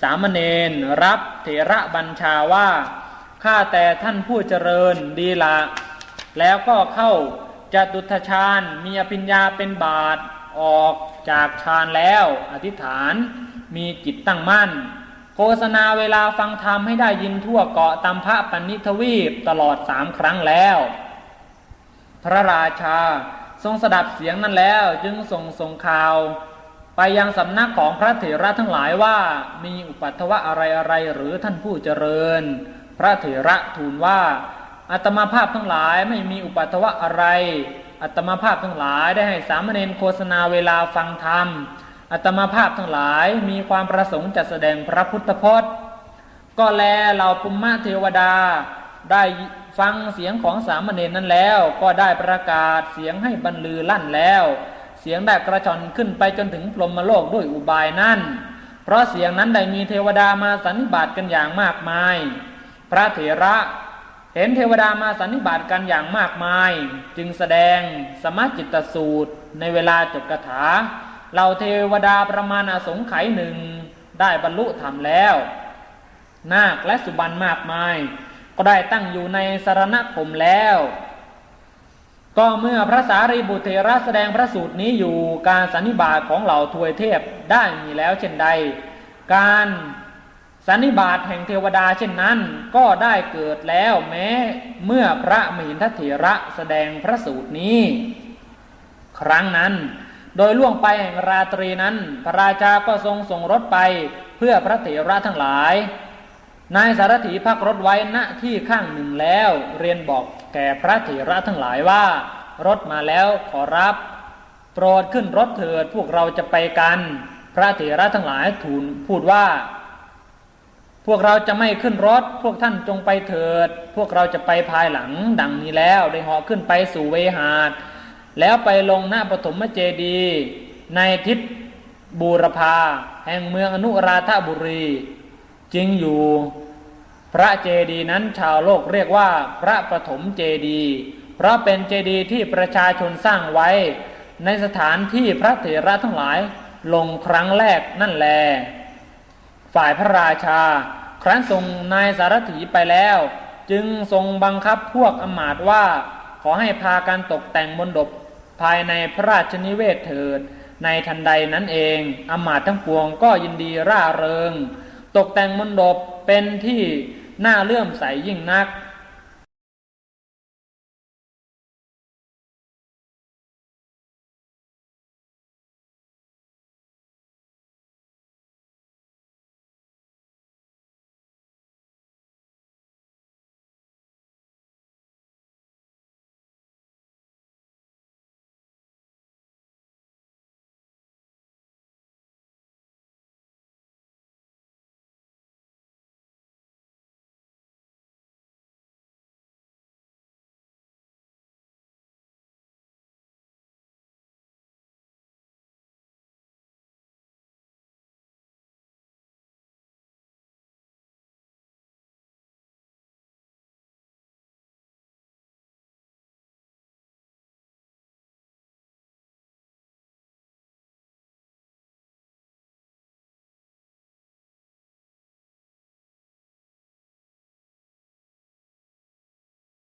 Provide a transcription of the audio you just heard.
สามเณรรับเถระบัญชาว่าข้าแต่ท่านผู้เจริญดีละแล้วก็เข้าจตุทชาญมีอภิญญาเป็นบาทออกจากฌานแล้ว อธิษฐานมีจิตตั้งมั่น โฆษณาเวลาฟังธรรมให้ได้ยินทั่วเกาะตัมพะปันนิทวีปตลอดสามครั้งแล้ว พระราชาทรงสดับเสียงนั้นแล้วจึงส่งส่งข่าว ไปยังสำนักของพระเถระทั้งหลายว่ามีอุปัตถวะอะไรอะไรหรือท่านผู้เจริญ พระเถระทูลว่าอัตมาภาพทั้งหลายไม่มีอุปัตถวะอะไร อัตมาภาพทั้งหลายได้ให้สามเณรโฆษณาเวลาฟังธรรม อัตมาภาพทั้งหลายมีความประสงค์จะแสดงพระพุทธพจน์ ก็แลเหล่าปุมมะเทวดาได้ฟังเสียงของสามเณรนั้นแล้ว ก็ได้ประกาศเสียงให้บรรลือลั่นแล้ว สียงได้กระชอนขึ้นไปจนถึงพรหมโลกด้วยอุบายนั่น เพราะเสียงนั้นได้มีเทวดามาสันนิบาตกันอย่างมากมาย พระเถระเห็นเทวดามาสันนิบาตกันอย่างมากมาย จึงแสดงสมจิตสูตรในเวลาจบคาถาเหล่าเทวดาประมาณอสงไขยหนึ่งได้บรรลุธรรมแล้ว นาคและสุบรรณมากมาย ก็ได้ตั้งอยู่ในสารณคมแล้ว ก็เมื่อพระสารีบุตรเถระแสดงพระสูตรนี้อยู่การสันนิบาตของเหล่าทวยเทพได้มีแล้วเช่นใด การสันนิบาตแห่งเทวดาเช่นนั้นก็ได้เกิดแล้วแม้เมื่อพระมหินทเถระแสดงพระสูตรนี้ ครั้งนั้น โดยล่วงไปแห่งราตรีนั้น พระราชาก็ทรงส่งรถไปเพื่อพระเถระทั้งหลาย นายสารถีพักรถไว้ณที่ข้างหนึ่งแล้ว เรียนบอกแก่พระเถระทั้งหลายว่า รถมาแล้วขอรับ โปรดขึ้นรถเถิดพวกเราจะไปกัน พระเถระทั้งหลายทูลพูดว่า พวกเราจะไม่ขึ้นรถ พวกท่านจงไปเถิด พวกเราจะไปภายหลังดังนี้แล้วได้เหาะขึ้นไปสู่เวหาดแล้วไปลงหน้าปฐมเจดีในทิศบูรพาแห่งเมืองอนุราธบุรี จริงอยู่พระเจดีนั้นชาวโลกเรียกว่าพระปฐมเจดี เพราะเป็นเจดีที่ประชาชนสร้างไว้ ในสถานที่พระเถระทั้งหลายลงครั้งแรกนั่นแล ฝ่ายพระราชา ครั้นทรงนายสารถีไปแล้ว จึงทรงบังคับพวกอมาตว่า ขอให้พากันตกแต่งมณฑปภายในพระราชนิเวศเถิด ในทันใดนั้นเองอมาตทั้งปวงก็ยินดีร่าเริง ตกแต่งมณฑปเป็นที่น่าเลื่อมใสยิ่งนัก